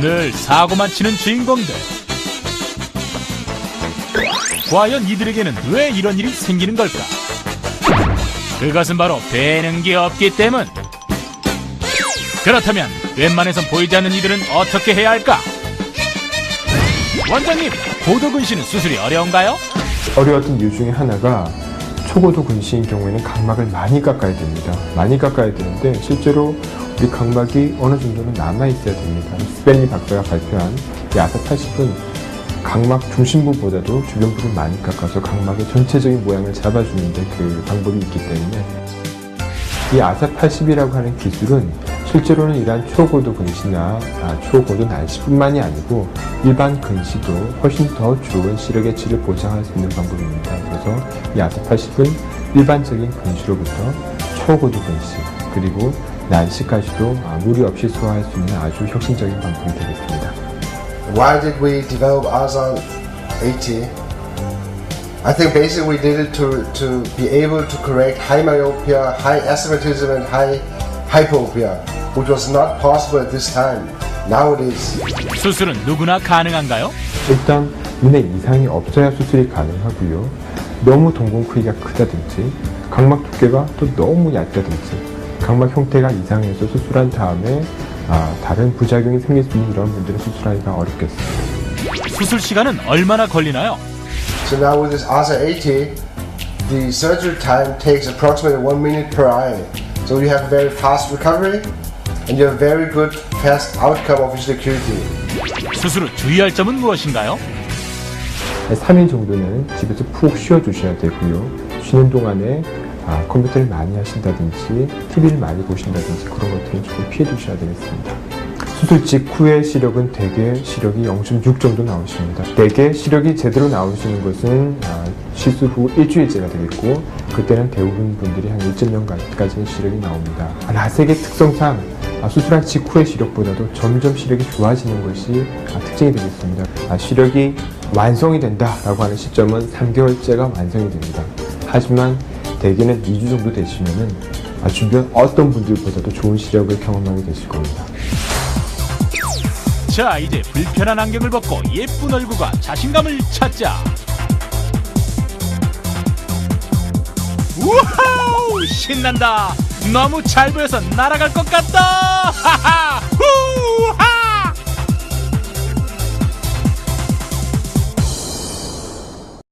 늘 사고만 치는 주인공들. 과연 이들에게는 왜 이런 일이 생기는 걸까? 그것은 바로 되는 게 없기 때문. 그렇다면 웬만해선 보이지 않는 이들은 어떻게 해야 할까? 원장님, 고도근시는 수술이 어려운가요? 어려웠던 이유 중에 하나가 초고도 근시인 경우에는 각막을 많이 깎아야 됩니다. 많이 깎아야 되는데 실제로 우리 각막이 어느 정도는 남아 있어야 됩니다. 스페니 박사가 발표한 이 아사 80은 각막 중심부보다도 주변부를 많이 깎아서 각막의 전체적인 모양을 잡아주는데 그 방법이 있기 때문에 이 아사 80이라고 하는 기술은 실제로는 이러한 초고도 근시나 아, 초고도 날씨뿐만이 아니고 일반 근시도 훨씬 더 좋은 시력의 질을 보장할 수 있는 방법입니다. 그래서 이 80은 일반적인 근시로부터 초고도 근시 그리고 날씨까지도 아, 무리 없이 소화할 수 있는 아주 혁신적인 방법이 되겠습니다. Why did we develop ASAN 80? I think basically we did it to, to be able to correct high myopia, high astigmatism, and high hyperopia, which was not possible at this time. Now it is. 수술은 누구나 가능한가요? 일단 눈에 이상이 없어야 수술이 가능하고요. 너무 동공 크기가 크다든지 각막 두께가 또 너무 얕다든지 각막 형태가 이상해서 수술한 다음에 아, 다른 부작용이 생길 수 있는 이런 분들은 수술하기가 어렵겠습니다. 수술 시간은 얼마나 걸리나요? So now with this ASA 80, the surgery time takes approximately one minute per eye. So you have very fast recovery and you have very good fast outcome of. 수술 후 주의할 점은 무엇인가요? 3일 정도는 집에서 푹 쉬어주셔야 되고요. 쉬는 동안에 아, 컴퓨터를 많이 하신다든지 TV를 많이 보신다든지 그런 것들은 조금 피해 두셔야 되겠습니다. 수술 직후의 시력은 대개 시력이 0.6 정도 나오십니다. 대개 시력이 제대로 나오시는 것은 아, 시술 후 일주일째가 되겠고 그때는 대부분 분들이 한 1.0까지는 시력이 나옵니다. 아, 라섹의 특성상 아, 수술한 직후의 시력보다도 점점 시력이 좋아지는 것이 아, 특징이 되겠습니다. 아, 시력이 완성이 된다라고 하는 시점은 3개월째가 완성이 됩니다. 하지만 대개는 2주 정도 되시면은 아, 주변 어떤 분들보다도 좋은 시력을 경험하게 되실 겁니다. 자, 이제 불편한 안경을 벗고 예쁜 얼굴과 자신감을 찾자. 우와우! 신난다. 너무 잘 보여서 날아갈 것 같다. 하하! 후하!